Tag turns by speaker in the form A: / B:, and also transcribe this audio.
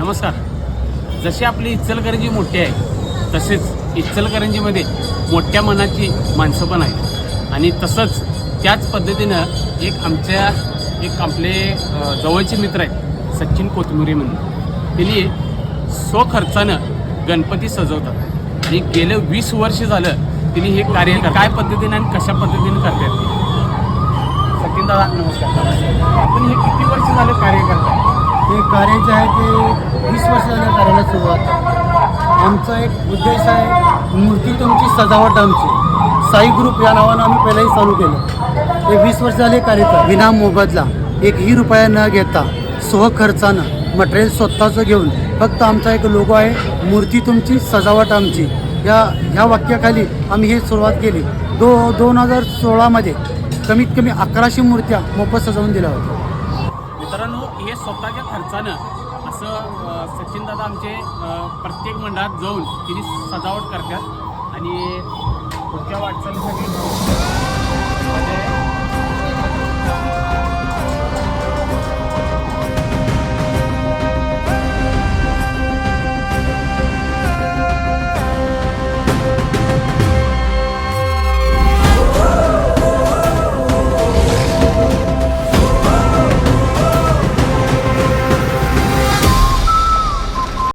A: नमस्कार. जशी आपली इचलकरंजी मोठी आहे तसेच इचलकरंजीमध्ये मोठ्या मनाची माणसं पण आहेत. आणि तसंच त्याच पद्धतीनं एक आमच्या एक आपले जवळचे मित्र आहेत सचिन कोथमुरे म्हणून. त्यांनी स्वखर्चानं गणपती सजवतात. आणि गेलं वीस वर्ष झालं त्यांनी हे कार्य कर- काय पद्धतीनं आणि कशा पद्धतीनं करतात. सचिन दादा नमस्कार. आपण हे किती वर्ष झालं कार्य करताय?
B: हे कार्य जे आहे ते वीस वर्ष कार्याला सुरुवात. आमचा एक उद्देश आहे मूर्ती तुमची सजावट आमची. साई ग्रुप या नावानं आम्ही पहिलाही चालू केलं. हे वीस वर्ष झाले कार्यक्रम विना मोबदला एकही रुपया न घेता स्वखर्चानं मटेरियल स्वतःचं घेऊन फक्त आमचा एक लोगो आहे मूर्ती तुमची सजावट आमची. या ह्या वाक्याखाली आम्ही हे सुरुवात केली. दो दोन हजार सोळामध्ये कमीत कमी अकराशे मूर्त्या मोफत सजवून दिल्या होत्या.
A: हे स्वतःच्या खर्चानं असं सचिन दादा आमचे प्रत्येक मंडळात जाऊन तिने सजावट करतात. आणि पुढच्या वाटचालीसाठी